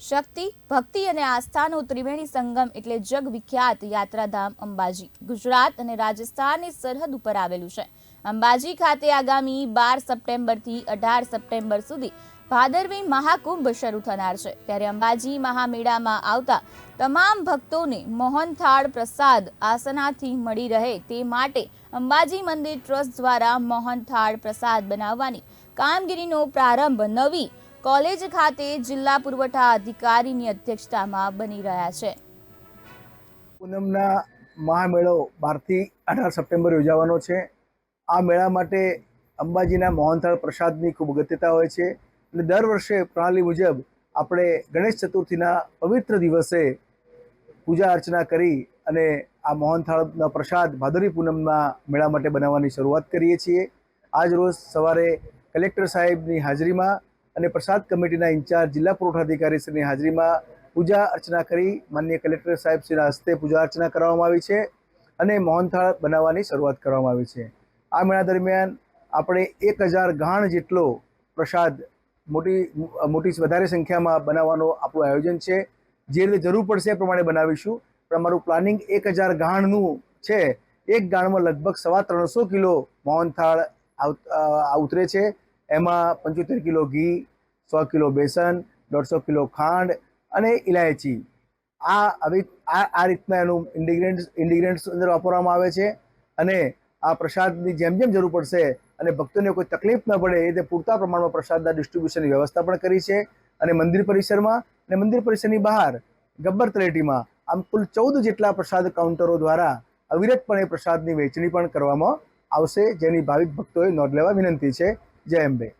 શક્તિ, ભક્તિ અને આસ્થાનો ત્રિવેણી સંગમ એટલે જગવિખ્યાત યાત્રાધામ અંબાજી. ગુજરાત અને રાજસ્થાનની સરહદ ઉપર આવેલું છે. અંબાજી ખાતે આગામી બાર સપ્ટેમ્બરથી અઢાર સપ્ટેમ્બર સુધી ભાદરવી મહાકુંભ શરૂ થનાર છે. ત્યારે અંબાજી મહામેળામાં આવતા તમામ ભક્તોને મોહનથાળ પ્રસાદ આસનાથી મળી રહે તે માટે અંબાજી મંદિર ટ્રસ્ટ દ્વારા મોહનથાળ પ્રસાદ બનાવવાની કામગીરીનો પ્રારંભ નવી કોલેજ ખાતે જિલ્લા પુરવઠા અધિકારીની અધ્યક્ષતામાં બની રહ્યા છે. પૂનમના મહામેળો બારથી અઢાર સપ્ટેમ્બર યોજાવાનો છે. આ મેળા માટે અંબાજીના મોહનથાળ પ્રસાદની ખૂબ અગત્યતા હોય છે અને દર વર્ષે પ્રણાલી મુજબ આપણે ગણેશ ચતુર્થીના પવિત્ર દિવસે પૂજા અર્ચના કરી અને આ મોહનથાળનો પ્રસાદ ભાદરવી પૂનમના મેળા માટે બનાવવાની શરૂઆત કરીએ છીએ. આજ રોજ સવારે કલેક્ટર સાહેબની હાજરીમાં અને પ્રસાદ કમિટીના ઇન્ચાર્જ જિલ્લા પુરવઠાધિકારીશ્રીની હાજરીમાં પૂજા અર્ચના કરી. માનનીય કલેક્ટર સાહેબશ્રીના હસ્તે પૂજા અર્ચના કરવામાં આવી છે અને મોહનથાળ બનાવવાની શરૂઆત કરવામાં આવી છે. આ મેળા દરમિયાન આપણે એક હજાર ગાણ જેટલો પ્રસાદ મોટી મોટી વધારે સંખ્યામાં બનાવવાનો આપણું આયોજન છે. જે રીતે જરૂર પડશે એ પ્રમાણે બનાવીશું. પણ અમારું પ્લાનિંગ એક હજાર ગાણનું છે. એક ગાણમાં લગભગ સવા ત્રણસો કિલો મોહનથાળ ઉતરે છે. એમાં પંચોતેર કિલો ઘી, સો કિલો બેસન, દોઢસો કિલો ખાંડ અને ઇલાયચી આ આવી, આ આ રીતના એનું ઇન્ડિગ્રેન્ટ્સ ઇન્ડિગ્રેન્ટ્સ અંદર વાપરવામાં આવે છે અને આ પ્રસાદની જેમ જેમ જરૂર પડશે અને ભક્તોને કોઈ તકલીફ ન પડે એ રીતે પૂરતા પ્રમાણમાં પ્રસાદના ડિસ્ટ્રીબ્યુશનની વ્યવસ્થા પણ કરી છે અને મંદિર પરિસરમાં અને મંદિર પરિસરની બહાર ગબ્બર તલેટીમાં આમ કુલ ચૌદ જેટલા પ્રસાદ કાઉન્ટરો દ્વારા અવિરતપણે પ્રસાદની વહેંચણી પણ કરવામાં આવશે જેની ભાવિક ભક્તોએ નોંધ લેવા વિનંતી છે. Yembe.